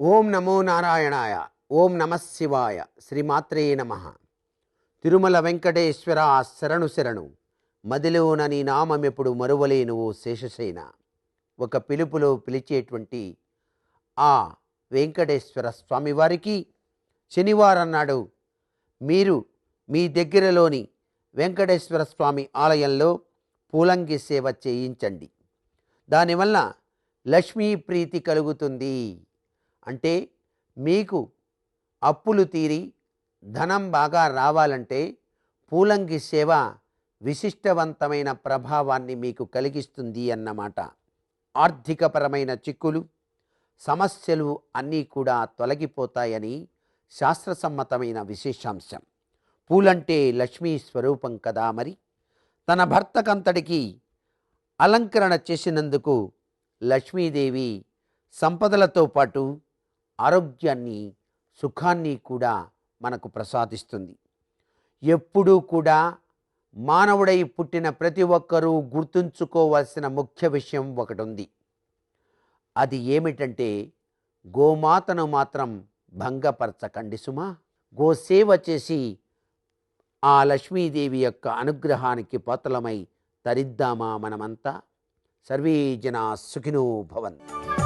ఓం నమో నారాయణాయ ఓం నమ శివాయ శ్రీమాత్రే నమ. తిరుమల వెంకటేశ్వర శరణు శరణు మదిలోన నీ నామమెప్పుడు మరువలేను ఓ శేషసేన. ఒక పిలుపులో పిలిచేటువంటి ఆ వెంకటేశ్వర స్వామివారికి శనివారం నాడు మీరు మీ దగ్గరలోని వెంకటేశ్వర స్వామి ఆలయంలో పూలంగి సేవ చేయించండి. దానివల్ల లక్ష్మీ ప్రీతి కలుగుతుంది. అంటే మీకు అప్పులు తీరి ధనం బాగా రావాలంటే పూలంగి సేవ విశిష్టవంతమైన ప్రభావాన్ని మీకు కలిగిస్తుంది అన్నమాట. ఆర్థికపరమైన చిక్కులు సమస్యలు అన్నీ కూడా తొలగిపోతాయని శాస్త్రసమ్మతమైన విశేషాంశం. పూలంటే లక్ష్మీ స్వరూపం కదా మరి? తన భర్తకంతటికి అలంకరణ చేసినందుకు లక్ష్మీదేవి సంపదలతో పాటు ఆరోగ్యాన్ని సుఖాన్ని కూడా మనకు ప్రసాదిస్తుంది. ఎప్పుడూ కూడా మానవుడై పుట్టిన ప్రతి ఒక్కరూ గుర్తుంచుకోవాల్సిన ముఖ్య విషయం ఒకటి ఉంది అది ఏమిటంటే గోమాతను మాత్రం భంగపరచకండి సుమా. గోసేవ చేసి ఆ లక్ష్మీదేవి యొక్క అనుగ్రహానికి పాత్రలమై తరిద్దామా మనమంతా? సర్వే జనా సుఖినో భవంతు.